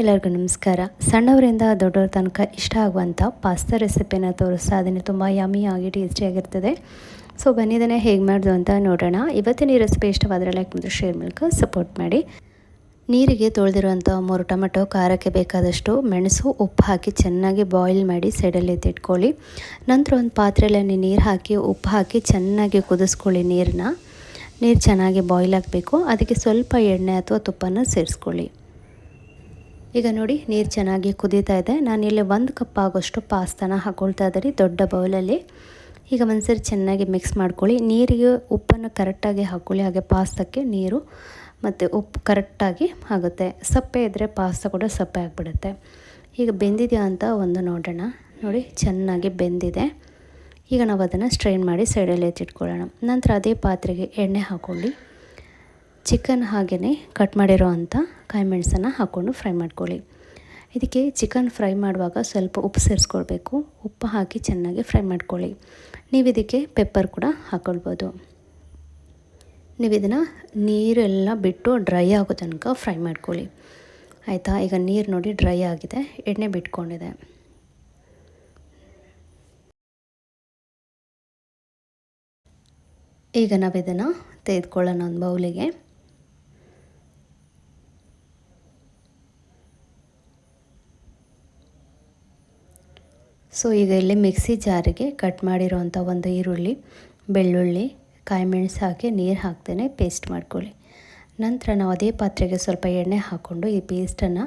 ಎಲ್ಲರಿಗೂ ನಮಸ್ಕಾರ. ಸಣ್ಣವರಿಂದ ದೊಡ್ಡವ್ರ ತನಕ ಇಷ್ಟ ಆಗುವಂಥ ಪಾಸ್ತಾ ರೆಸಿಪಿನ ತೋರಿಸ್ತಾ ಅದನ್ನು ತುಂಬ ಯಮಿಯಾಗಿ ಟೇಸ್ಟಿಯಾಗಿರ್ತದೆ ಸೊ ಬನ್ನಿದನೇ ಹೇಗೆ ಮಾಡೋದು ಅಂತ ನೋಡೋಣ. ಇವತ್ತಿನ ಈ ರೆಸಿಪಿ ಇಷ್ಟವಾದರೆ ಲೈಕ್ ಮತ್ತು ಶೇರ್ ಮೂಲಕ ಸಪೋರ್ಟ್ ಮಾಡಿ. ನೀರಿಗೆ ತೊಳೆದಿರುವಂಥ ಮೂರು ಟೊಮೆಟೊ, ಖಾರಕ್ಕೆ ಬೇಕಾದಷ್ಟು ಮೆಣಸು, ಉಪ್ಪು ಹಾಕಿ ಚೆನ್ನಾಗಿ ಬಾಯ್ಲ್ ಮಾಡಿ ಸೈಡಲ್ಲಿ ಎತ್ತಿಟ್ಕೊಳ್ಳಿ. ನಂತರ ಒಂದು ಪಾತ್ರೆಯಲ್ಲಿ ನೀರು ಹಾಕಿ, ಉಪ್ಪು ಹಾಕಿ ಚೆನ್ನಾಗಿ ಕುದಿಸ್ಕೊಳ್ಳಿ ನೀರನ್ನ ನೀರು ಚೆನ್ನಾಗಿ ಬಾಯ್ಲ್ ಆಗಬೇಕು. ಅದಕ್ಕೆ ಸ್ವಲ್ಪ ಎಣ್ಣೆ ಅಥವಾ ತುಪ್ಪನ ಸೇರಿಸ್ಕೊಳ್ಳಿ. ಈಗ ನೋಡಿ, ನೀರು ಚೆನ್ನಾಗಿ ಕುದೀತಾ ಇದೆ. ನಾನಿಲ್ಲಿ ಒಂದು ಕಪ್ ಆಗೋಷ್ಟು ಪಾಸ್ತಾನ ಹಾಕ್ಕೊಳ್ತಾ ಇದ್ದೀರಿ ದೊಡ್ಡ ಬೌಲಲ್ಲಿ. ಈಗ ಒಂದ್ಸರಿ ಚೆನ್ನಾಗಿ ಮಿಕ್ಸ್ ಮಾಡ್ಕೊಳ್ಳಿ. ನೀರಿಗೆ ಉಪ್ಪನ್ನು ಕರೆಕ್ಟಾಗಿ ಹಾಕ್ಕೊಳ್ಳಿ ಹಾಗೆ ಪಾಸ್ತಕ್ಕೆ ನೀರು ಮತ್ತು ಉಪ್ಪು ಕರೆಕ್ಟಾಗಿ ಆಗುತ್ತೆ. ಸಪ್ಪೆ ಇದ್ದರೆ ಪಾಸ್ತಾ ಕೂಡ ಸಪ್ಪೆ ಆಗಿಬಿಡುತ್ತೆ. ಈಗ ಬೆಂದಿದೆಯಾ ಅಂತ ಒಂದು ನೋಡೋಣ. ನೋಡಿ, ಚೆನ್ನಾಗಿ ಬೆಂದಿದೆ. ಈಗ ನಾವು ಅದನ್ನು ಸ್ಟ್ರೈನ್ ಮಾಡಿ ಸೈಡಲ್ಲಿ ಎತ್ತಿಟ್ಕೊಳ್ಳೋಣ ನಂತರ ಅದೇ ಪಾತ್ರೆಗೆ ಎಣ್ಣೆ ಹಾಕ್ಕೊಳ್ಳಿ ಚಿಕನ್ ಹಾಗೆಯೇ ಕಟ್ ಮಾಡಿರೋ ಅಂಥ ಕಾಯಿ ಮೆಣಸನ್ನು ಹಾಕ್ಕೊಂಡು ಫ್ರೈ ಮಾಡ್ಕೊಳ್ಳಿ. ಇದಕ್ಕೆ ಚಿಕನ್ ಫ್ರೈ ಮಾಡುವಾಗ ಸ್ವಲ್ಪ ಉಪ್ಪು ಸೇರಿಸ್ಕೊಳ್ಬೇಕು. ಉಪ್ಪು ಹಾಕಿ ಚೆನ್ನಾಗಿ ಫ್ರೈ ಮಾಡ್ಕೊಳ್ಳಿ. ನೀವು ಇದಕ್ಕೆ ಪೆಪ್ಪರ್ ಕೂಡ ಹಾಕ್ಕೊಳ್ಬೋದು ನೀವು ಇದನ್ನು ನೀರೆಲ್ಲ ಬಿಟ್ಟು ಡ್ರೈ ಆಗೋ ತನಕ ಫ್ರೈ ಮಾಡ್ಕೊಳ್ಳಿ. ಆಯಿತಾ? ಈಗ ನೀರು ನೋಡಿ ಡ್ರೈ ಆಗಿದೆ. ಎಣ್ಣೆ ಬಿಟ್ಕೊಂಡಿದೆ. ಈಗ ನಾವು ಇದನ್ನು ತೆಗೆದುಕೊಳ್ಳೋಣ ಒಂದು ಬೌಲಿಗೆ. ಸೊ ಈಗ ಇಲ್ಲಿ ಮಿಕ್ಸಿ ಜಾರಿಗೆ ಕಟ್ ಮಾಡಿರೋವಂಥ ಒಂದು ಈರುಳ್ಳಿ, ಬೆಳ್ಳುಳ್ಳಿ, ಕಾಯಿಮೆಣಸು ಹಾಕಿ ನೀರು ಹಾಕ್ತೇನೆ ಪೇಸ್ಟ್ ಮಾಡ್ಕೊಳ್ಳಿ. ನಂತರ ನಾವು ಅದೇ ಪಾತ್ರೆಗೆ ಸ್ವಲ್ಪ ಎಣ್ಣೆ ಹಾಕ್ಕೊಂಡು ಈ ಪೇಸ್ಟನ್ನು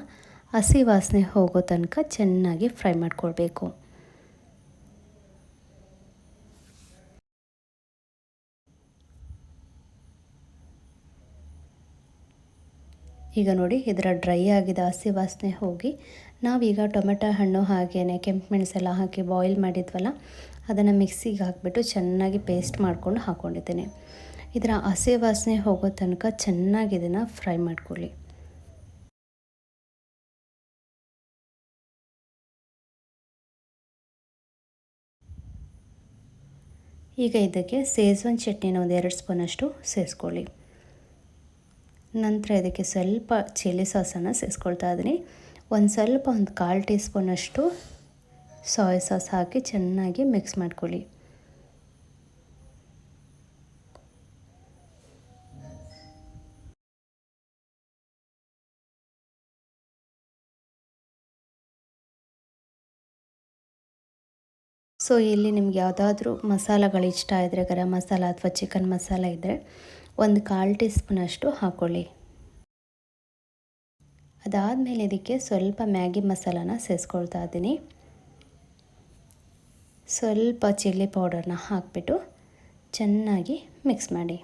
ಹಸಿ ವಾಸನೆ ಹೋಗೋ ತನಕ ಚೆನ್ನಾಗಿ ಫ್ರೈ ಮಾಡ್ಕೊಳ್ಬೇಕು. ಈಗ ನೋಡಿ, ಇದರ ಡ್ರೈ ಆಗಿದೆ ಹಸಿ ವಾಸನೆ ಹೋಗಿ, ನಾವೀಗ ಟೊಮೆಟೊ ಹಣ್ಣು ಹಾಗೆಯೇ ಕೆಂಪು ಮೆಣಸೆಲ್ಲ ಹಾಕಿ ಬಾಯ್ಲ್ ಮಾಡಿದ್ವಲ್ಲ, ಅದನ್ನು ಮಿಕ್ಸಿಗೆ ಹಾಕಿಬಿಟ್ಟು ಚೆನ್ನಾಗಿ ಪೇಸ್ಟ್ ಮಾಡ್ಕೊಂಡು ಹಾಕ್ಕೊಂಡಿದ್ದೇನೆ ಇದರ ಹಸಿ ವಾಸನೆ ಹೋಗೋ ತನಕ ಚೆನ್ನಾಗಿ ಇದನ್ನು ಫ್ರೈ ಮಾಡ್ಕೊಳ್ಳಿ. ಈಗ ಇದಕ್ಕೆ ಸೇಸ್ವಾನ್ ಚಟ್ನಿನ ಒಂದು ಎರಡು ಸ್ಪೂನಷ್ಟು ಸೇರಿಸ್ಕೊಳ್ಳಿ ನಂತರ ಇದಕ್ಕೆ ಸ್ವಲ್ಪ ಚಿಲ್ಲಿ ಸಾಸನ್ನು ಸೇರಿಸ್ಕೊಳ್ತಾ ಇದ್ದೀನಿ. ಒಂದು ಸ್ವಲ್ಪ ಒಂದು ಕಾಲು ಟೀ ಸ್ಪೂನಷ್ಟು ಸಾಯ್ ಸಾಸ್ ಹಾಕಿ ಚೆನ್ನಾಗಿ ಮಿಕ್ಸ್ ಮಾಡ್ಕೊಳ್ಳಿ. ಸೊ ಇಲ್ಲಿ ನಿಮ್ಗೆ ಯಾವುದಾದ್ರೂ ಮಸಾಲಗಳು ಇಷ್ಟ ಇದ್ದರೆ ಗರಂ ಮಸಾಲ ಅಥವಾ ಚಿಕನ್ ಮಸಾಲ ಇದ್ದರೆ ಒಂದು ಕಾಲು ಟೀ ಸ್ಪೂನಷ್ಟು ಹಾಕ್ಕೊಳ್ಳಿ ಅದಾದಮೇಲೆ ಇದಕ್ಕೆ ಸ್ವಲ್ಪ ಮ್ಯಾಗಿ ಮಸಾಲಾನ ಸೇರಿಸ್ಕೊಳ್ತಾ ಇದ್ದೀನಿ. ಸ್ವಲ್ಪ ಚಿಲ್ಲಿ ಪೌಡರ್ನ ಹಾಕಿಬಿಟ್ಟು ಚೆನ್ನಾಗಿ ಮಿಕ್ಸ್ ಮಾಡಿ.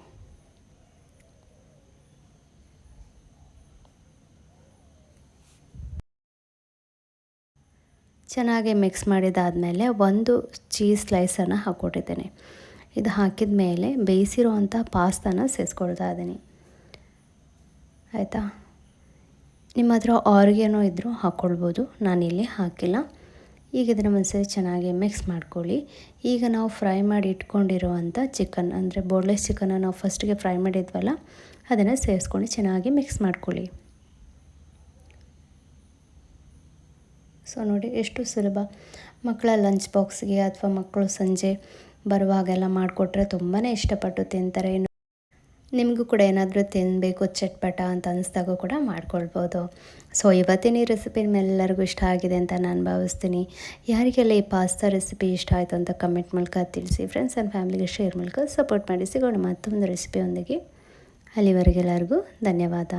ಚೆನ್ನಾಗಿ ಮಿಕ್ಸ್ ಮಾಡಿದಾದಮೇಲೆ ಒಂದು ಚೀಸ್ ಸ್ಲೈಸನ್ನು ಹಾಕ್ಕೊಟ್ಟಿದ್ದೇನೆ. ಇದು ಹಾಕಿದ ಮೇಲೆ ಬೇಯಿಸಿರೋ ಅಂಥ ಪಾಸ್ತಾನ ಸೇರಿಸ್ಕೊಳ್ತಾ ಇದ್ದೀನಿ. ಆಯಿತಾ? ನಿಮ್ಮ ಹತ್ರ ಆರ್ಗೇನೋ ಇದ್ದರೂ ಹಾಕ್ಕೊಳ್ಬೋದು. ನಾನಿಲ್ಲಿ ಹಾಕಿಲ್ಲ. ಈಗ ಇದನ್ನು ಒಂದ್ಸರಿ ಚೆನ್ನಾಗಿ ಮಿಕ್ಸ್ ಮಾಡ್ಕೊಳ್ಳಿ. ಈಗ ನಾವು ಫ್ರೈ ಮಾಡಿ ಇಟ್ಕೊಂಡಿರುವಂಥ ಚಿಕನ್ ಅಂದರೆ ಬೋರ್ಡ್ಲೆಸ್ ಚಿಕನ್ನ ನಾವು ಫಸ್ಟಿಗೆ ಫ್ರೈ ಮಾಡಿದ್ವಲ್ಲ, ಅದನ್ನು ಸೇರಿಸ್ಕೊಂಡು ಚೆನ್ನಾಗಿ ಮಿಕ್ಸ್ ಮಾಡ್ಕೊಳ್ಳಿ. ಸೊ ನೋಡಿ, ಎಷ್ಟು ಸುಲಭ. ಮಕ್ಕಳ ಲಂಚ್ ಬಾಕ್ಸ್ಗೆ ಅಥವಾ ಮಕ್ಕಳು ಸಂಜೆ ಬರುವಾಗೆಲ್ಲ ಮಾಡಿಕೊಟ್ರೆ ತುಂಬಾ ಇಷ್ಟಪಟ್ಟು ತಿಂತಾರೆ. ನಿಮಗೂ ಕೂಡ ಏನಾದರೂ ತಿನ್ನಬೇಕು ಚಟ್ಪಟ ಅಂತ ಅನಿಸ್ದಾಗ ಕೂಡ ಮಾಡ್ಕೊಳ್ಬೋದು. ಸೊ ಇವತ್ತಿನ ಈ ರೆಸಿಪಿ ನಿಮ್ಮೆಲ್ಲರಿಗೂ ಇಷ್ಟ ಆಗಿದೆ ಅಂತ ನಾನು ಭಾವಿಸ್ತೀನಿ. ಯಾರಿಗೆಲ್ಲ ಈ ಪಾಸ್ತಾ ರೆಸಿಪಿ ಇಷ್ಟ ಆಯಿತು ಅಂತ ಕಮೆಂಟ್ ಮೂಲಕ ತಿಳಿಸಿ ಫ್ರೆಂಡ್ಸ್ ಆ್ಯಂಡ್ ಫ್ಯಾಮಿಲಿಗೆ ಶೇರ್ ಮೂಲಕ ಸಪೋರ್ಟ್ ಮಾಡಿ, ಸಿಗೋಣ ಮತ್ತೊಂದು ರೆಸಿಪಿಯೊಂದಿಗೆ ಅಲ್ಲಿವರೆಗೆಲ್ಲರಿಗೂ ಧನ್ಯವಾದ.